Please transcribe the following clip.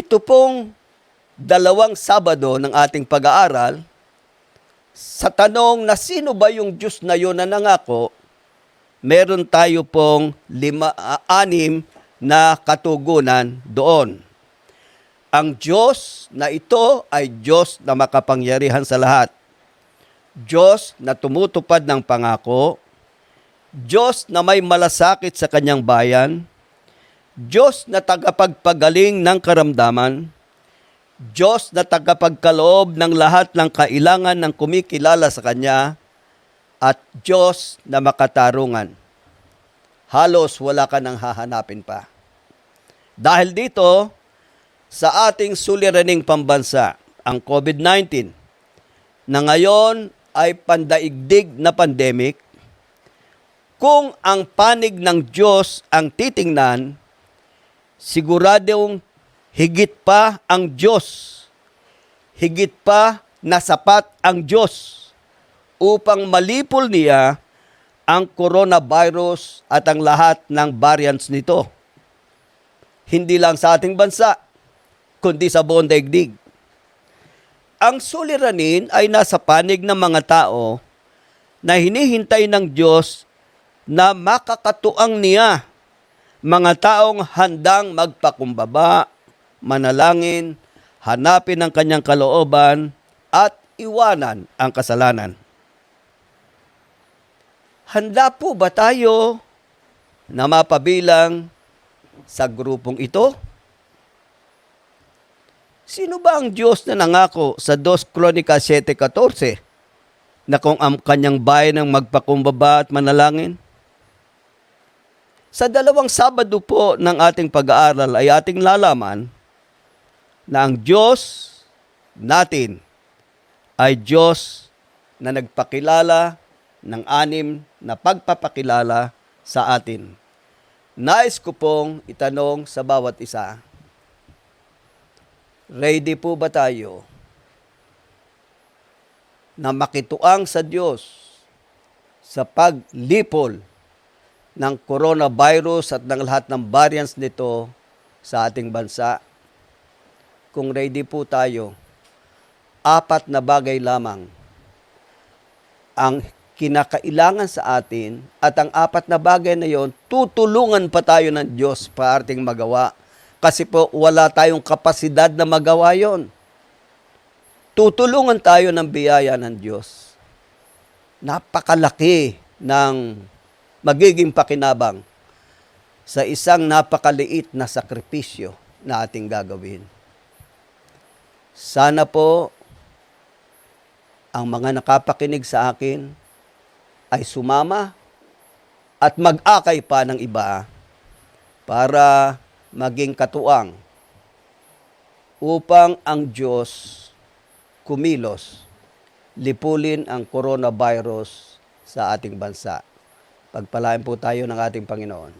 Ito pong dalawang Sabado ng ating pag-aaral sa tanong na sino ba yung Diyos na yun na nangako, meron tayo pong lima, ah, anim na katugunan doon. Ang Diyos na ito ay Diyos na makapangyarihan sa lahat. Diyos na tumutupad ng pangako. Diyos na may malasakit sa kanyang bayan. Diyos na tagapagpagaling ng karamdaman. Diyos na tagapagkaloob ng lahat ng kailangan ng kumikilala sa Kanya. At Diyos na makatarungan. Halos wala ka nang hahanapin pa. Dahil dito, sa ating suliraning pambansa, ang COVID-19, na ngayon ay pandaigdig na pandemic, kung ang panig ng Diyos ang titingnan, siguradong higit pa ang Diyos, higit pa na sapat ang Diyos upang malipol niya ang coronavirus at ang lahat ng variants nito. Hindi lang sa ating bansa, kundi sa buong daigdig. Ang suliranin ay nasa panig ng mga tao na hinihintay ng Diyos na makakatuang niya mga taong handang magpakumbaba, manalangin, hanapin ang kanyang kalooban at iwanan ang kasalanan. Handa po ba tayo na mapabilang sa grupong ito? Sino ba ang Diyos na nangako sa 2 Kronika 7.14 na kung ang kanyang bayan ang magpakumbaba at manalangin? Sa dalawang Sabado po ng ating pag-aaral ay ating lalaman na ang Diyos natin ay Diyos na nagpakilala ng anim na pagpapakilala sa atin. Nais ko pong itanong sa bawat isa, ready po ba tayo na makituang sa Diyos sa paglipol ng coronavirus at ng lahat ng variants nito sa ating bansa? Kung ready po tayo, apat na bagay lamang ang kinakailangan sa atin at ang apat na bagay na yon tutulungan pa tayo ng Diyos para ating magawa. Kasi po wala tayong kapasidad na magawa yon. Tutulungan tayo ng biyaya ng Diyos. Napakalaki ng magiging pakinabang sa isang napakaliit na sakripisyo na ating gagawin. Sana po ang mga nakapakinig sa akin ay sumama at mag-akay pa ng iba para maging katuang upang ang Diyos kumilos, lipulin ang coronavirus sa ating bansa. Pagpalaan po tayo ng ating Panginoon.